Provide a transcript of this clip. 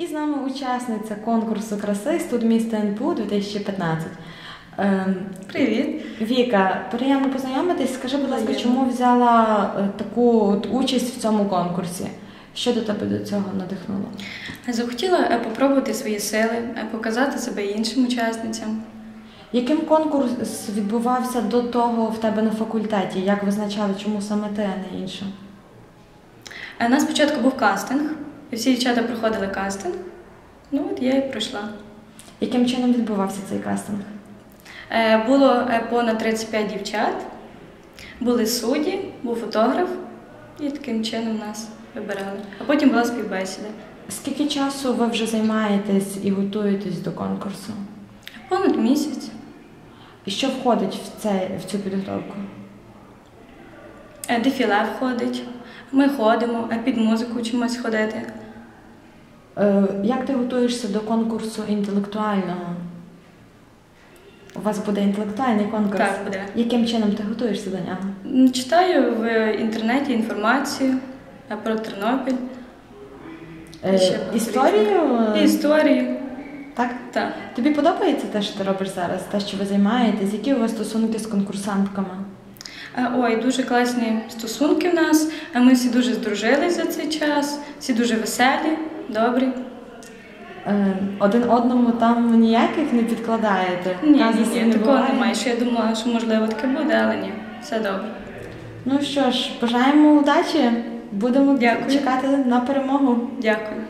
І з нами учасниця конкурсу краси студ міста НПУ 2015. Ем, Привіт. Віка, приємно познайомитись. Скажи, будь ласка, Приємно. чому взяла е, таку от участь в цьому конкурсі? Що до тебе до цього надихнуло? Захотіла е, попробувати свої сили, е, показати себе іншим учасницям. Яким конкурс відбувався до того в тебе на факультеті? Як визначали, чому саме ти, а не інше? Е, У нас спочатку був кастинг, і всі дівчата проходили кастинг. Ну от я і пройшла. Яким чином відбувався цей кастинг? Е, Було е, понад 35 дівчат, були судді, був фотограф, і таким чином нас вибирали. А потім була співбесіда. Скільки часу ви вже займаєтесь і готуєтесь до конкурсу? Понад місяць. І що входить в, це, в цю підготовку? Е, Дефіле входить. Ми ходимо, е, під музику чимось ходити. Е, Як ти готуєшся до конкурсу інтелектуального? У вас буде інтелектуальний конкурс. Так, буде. Яким чином ти готуєшся до нього? Читаю в інтернеті інформацію про Тернопіль, Е, Ще Історію? і історію. Так? Так. Тобі подобається те, що ти робиш зараз, те, що ви займаєтесь? Які у вас стосунки з конкурсантками? Е, Ой, дуже класні стосунки в нас. Е, Ми всі дуже здружились за цей час, всі дуже веселі, добрі. Е, Один одному там ніяких не підкладаєте? Ні, ні, ні, не такого буває? немає. Що я думала, що можливо таке буде, але ні, все добре. Ну що ж, бажаємо удачі. Будемо Дякую. чекати на перемогу. Дякую.